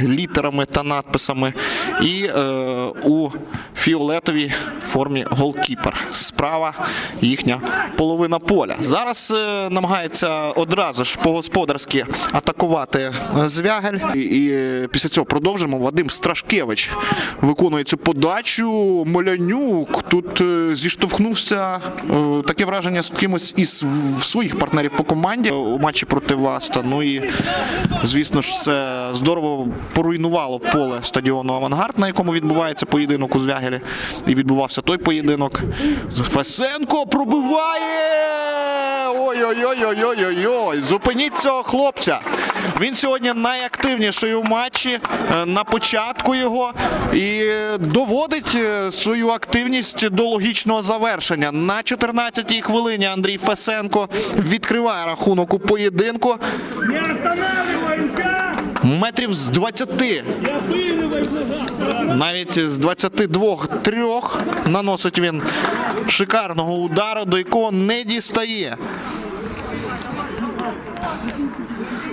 Літерами та надписами, і е, у фіолетовій формі голкіпер. Справа їхня половина поля. Зараз е, намагається одразу ж по-господарськи атакувати е, звягель. І, і після цього продовжимо. Вадим Страшкевич виконує цю подачу. Молянюк тут зіштовхнувся. Таке враження з кимось із своїх партнерів по команді у матчі проти Васта. Ну і звісно ж, це здорово поруйнувало поле стадіону Авангард, на якому відбувається поєдинок у Звягелі. І відбувався той поєдинок. Фесенко пробиває! Ой-ой-ой-ой-ой-ой! Зупиніть цього хлопця. Він сьогодні найактивніший у матчі е, на початку його і доводить е, свою активність до логічного завершення. На 14-й хвилині Андрій Фесенко відкриває рахунок у поєдинку. Метрів з 20, навіть з 22-3 наносить він шикарного удару, до якого не дістає.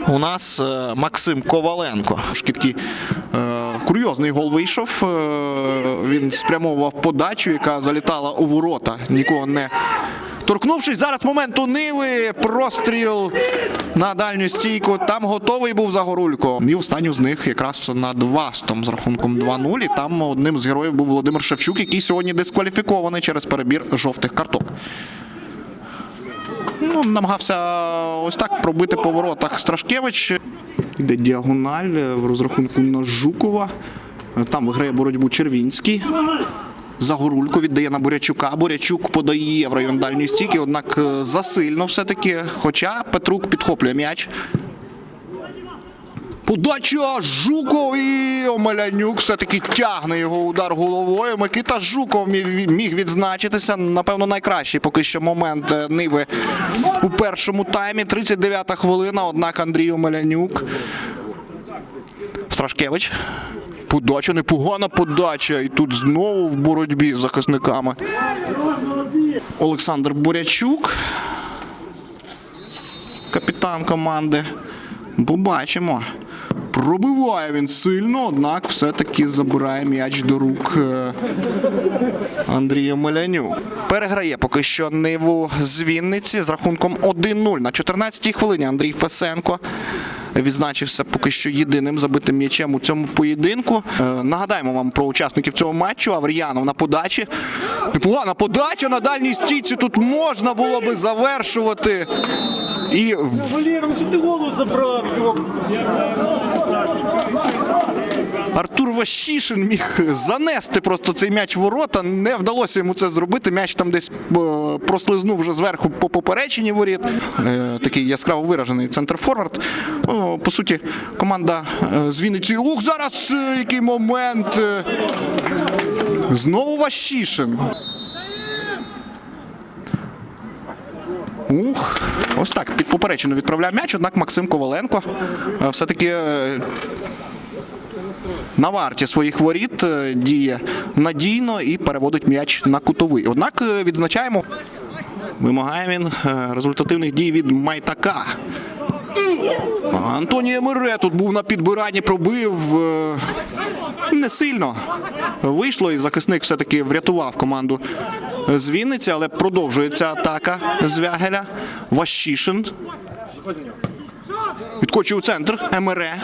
У нас е, Максим Коваленко. Шкідкий е, курйозний гол вийшов. Е, він спрямовував подачу, яка залітала у ворота. Нікого не торкнувшись. Зараз момент у Ниви. Простріл на дальню стійку. Там готовий був Загорулько. І останню з них якраз над Вастом з рахунком 2-0. І там одним з героїв був Володимир Шевчук, який сьогодні дискваліфікований через перебір жовтих карток. Ну, намагався ось так пробити по воротах Страшкевич. Йде діагональ в розрахунку на Жукова. Там виграє боротьбу Червінський. Загорулько віддає на Бурячука. Бурячук подає в район дальньої стійки, однак е, засильно все-таки. Хоча Петрук підхоплює м'яч. Подача Жуков і Омелянюк все-таки тягне його удар головою. Микита Жуков міг, міг відзначитися. Напевно, найкращий поки що момент е, Ниви у першому таймі. 39-та хвилина. Однак Андрій Омелянюк. Страшкевич. Подача, непогана подача. І тут знову в боротьбі з захисниками. Олександр Бурячук. Капітан команди. Побачимо. Пробиває він сильно, однак все-таки забирає м'яч до рук е, Андрія Мелянюк. Переграє поки що Ниву з Вінниці з рахунком 1-0 на 14-й хвилині. Андрій Фесенко відзначився поки що єдиним забитим м'ячем у цьому поєдинку. Е, Нагадаємо вам про учасників цього матчу. Авріянов на подачі. Непогана подача на дальній стійці. Тут можна було би завершувати. І Валєр, что ты голову забрал? Артур Ващишин міг занести просто цей м'яч в ворота. Не вдалося йому це зробити. М'яч там десь е, прослизнув вже зверху по поперечині воріт. Е, Такий яскраво виражений центр форвард. По суті, команда е, з Вінниці. Ух, зараз який момент. Знову Ващишин. Ух, ось так під поперечину відправляв м'яч, однак Максим Коваленко все-таки на варті своїх воріт е, діє надійно і переводить м'яч на кутовий. Однак е, відзначаємо, вимагає він е, результативних дій від Майтака. Антонія Мере тут був на підбиранні, пробив не сильно. Вийшло, і захисник все-таки врятував команду з Вінниці, але продовжується атака з Вягеля. Ващишин. Відкочує у центр. Емере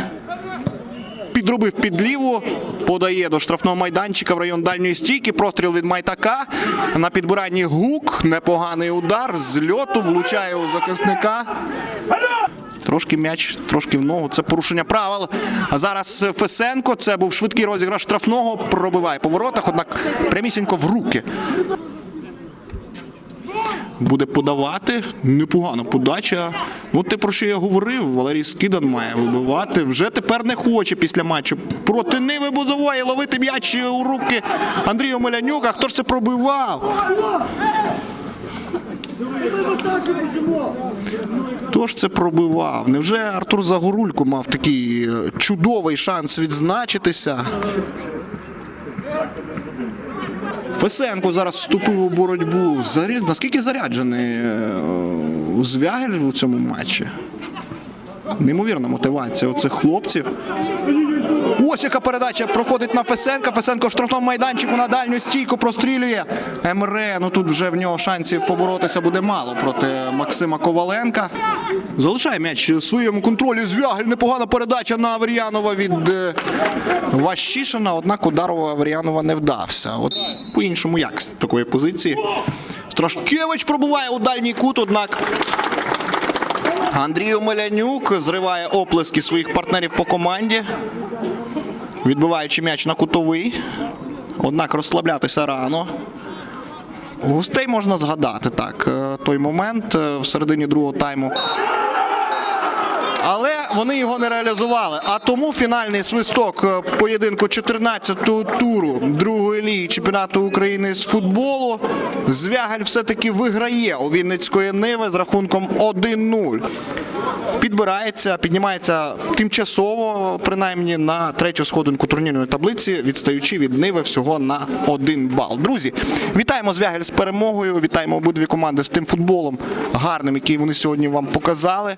підробив під ліву, подає до штрафного майданчика в район дальньої стійки. Простріл від Майтака. На підбиранні гук. Непоганий удар. З льоту влучає у захисника. Трошки м'яч, трошки в ногу. Це порушення правил. А зараз Фесенко. Це був швидкий розіграш штрафного. Пробиває по воротах, однак прямісінько в руки. Буде подавати. Непогана подача. От те, про що я говорив, Валерій Скидан має вибивати. Вже тепер не хоче після матчу. Проти Ниви Бузової ловити м'яч у руки Андрію Мелянюка. Хто ж це пробивав? Хто ж це пробивав? Невже Артур Загорулько мав такий е, чудовий шанс відзначитися? Фесенко зараз вступив у боротьбу. Заріз... Наскільки заряджений е, Звягель у цьому матчі? Неймовірна мотивація оцих хлопців. Ось яка передача проходить на Фесенка. Фесенко в штрафному майданчику на дальню стійку прострілює. Емре. Ну тут вже в нього шансів поборотися буде мало проти Максима Коваленка. Залишає м'яч у своєму контролі. Звягель. Непогана передача на Аверіянова від е, Ващишина. Однак удар у не вдався. От по-іншому як з такої позиції. Страшкевич пробуває у дальній кут, однак Андрій Омелянюк зриває оплески своїх партнерів по команді, відбиваючи м'яч на кутовий. Однак розслаблятися рано. У Гостей можна згадати так. е, Той момент е, в середині другого тайму. Але вони його не реалізували. А тому фінальний свисток е, поєдинку 14-го туру другої ліги чемпіонату України з футболу. Звягель все-таки виграє у Вінницької Ниви з рахунком 1-0. Підбирається, піднімається тимчасово, принаймні на третю сходинку турнірної таблиці, відстаючи від Ниви всього на один бал. Друзі, вітаємо Звягель з перемогою. Вітаємо обидві команди з тим футболом гарним, який вони сьогодні вам показали.